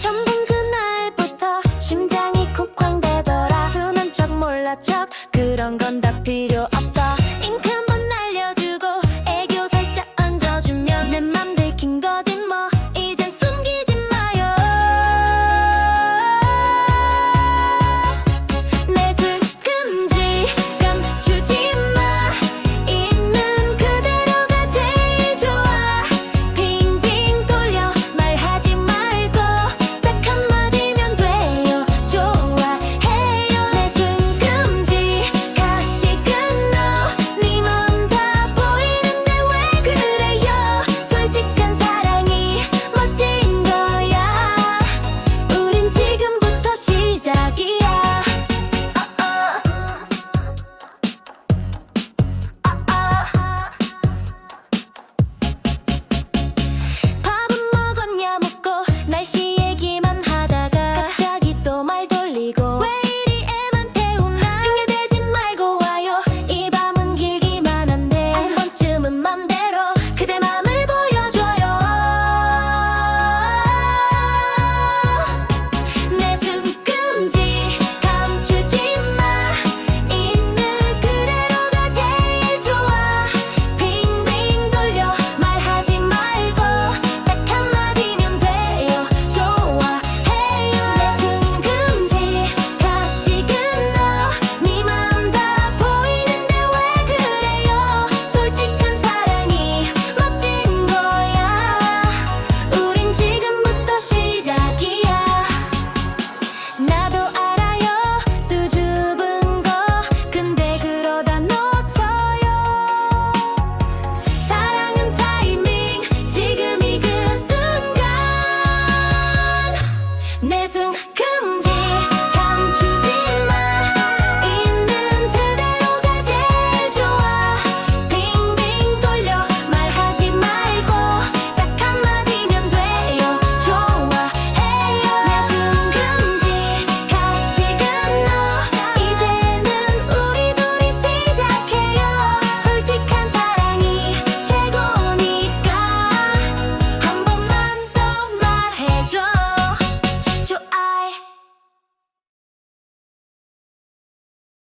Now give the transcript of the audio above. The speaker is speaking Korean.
처음 그날부터 심장이 쿵쾅대더라. 순한 척 몰라 척 그런 건 다 필요 없어.